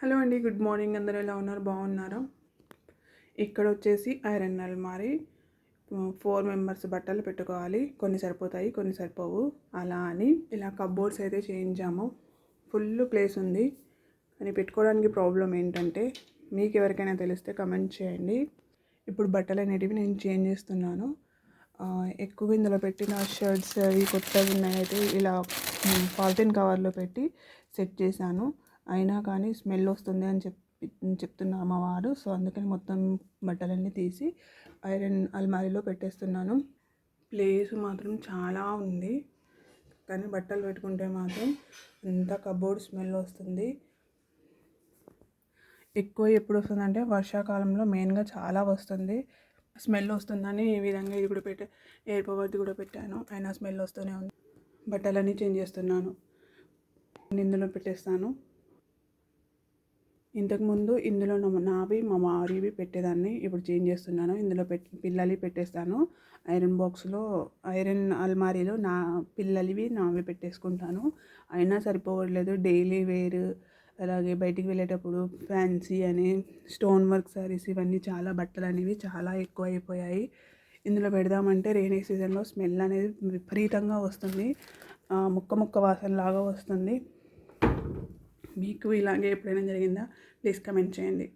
Hello అండి good morning. అందరూ ఎలా ఉన్నారు? బాగున్నారా? ఇక్కడ వచ్చేసి ఐరన్ అల్మారీ. ఫోర్ మెంబర్స్ బట్టలు పెట్టుకోవాలి. కొన్ని సరిపోతాయి కొన్ని సరిపోవు. అలా అని ఇలా కబోర్డ్స్ అయితే చేయించాము. ఫుల్ ప్లేస్ ఉంది. కానీ పెట్టుకోవడానికి ప్రాబ్లం ఏంటంటే మీకు ఎవరికైనా తెలిస్తే కమెంట్ చేయండి. ఇప్పుడు బట్టలు అనేటివి నేను చేంజ్ చేస్తున్నాను. ఎక్కువ ఇందులో పెట్టిన షర్ట్స్ అవి కొత్తవి ఉన్నాయి అయితే ఇలా పాలిథిన్ కవర్లో పెట్టి సెట్ చేశాను. అయినా కానీ స్మెల్ వస్తుంది అని చెప్పి చెప్తున్నారు అమ్మవారు వారు. సో అందుకని మొత్తం బట్టలన్నీ తీసి ఐరన్ అల్మారీలో పెట్టేస్తున్నాను. ప్లేస్ మాత్రం చాలా ఉంది. కానీ బట్టలు పెట్టుకుంటే మాత్రం అంత కబోర్డ్ స్మెల్ వస్తుంది. ఎక్కువ ఎప్పుడు వస్తుందంటే వర్షాకాలంలో మెయిన్గా చాలా వస్తుంది. స్మెల్ వస్తుందని ఈ విధంగా ఇది కూడా పెట్టా ఎయిర్ పవర్ది కూడా పెట్టాను. అయినా స్మెల్ వస్తూనే ఉంది. బట్టలన్నీ చేంజ్ చేస్తున్నాను. ఇందులో పెట్టేస్తాను. ఇంతకుముందు ఇందులో నావి మా మారివి పెట్టేదాన్ని. ఇప్పుడు చేంజ్ చేస్తున్నాను. ఇందులో పెట్ పిల్లలి పెట్టేస్తాను. ఐరన్ బాక్స్లో ఐరన్ అల్మారీలో నా పిల్లలివి నావి పెట్టేసుకుంటాను. అయినా సరిపోవట్లేదు. Daily wear. అలాగే బయటికి వెళ్ళేటప్పుడు ఫ్యాన్సీ అని స్టోన్ వర్క్ సారీస్ ఇవన్నీ చాలా బట్టలు అనేవి చాలా ఎక్కువ అయిపోయాయి ఇందులో పెడదామంటే రైనీ సీజన్లో స్మెల్ అనేది విపరీతంగా వస్తుంది. ముక్క ముక్క వాసన లాగా వస్తుంది. మీకు ఇలాగే ఎప్పుడైనా జరిగిందా? ప్లీజ్ కమెంట్ చేయండి.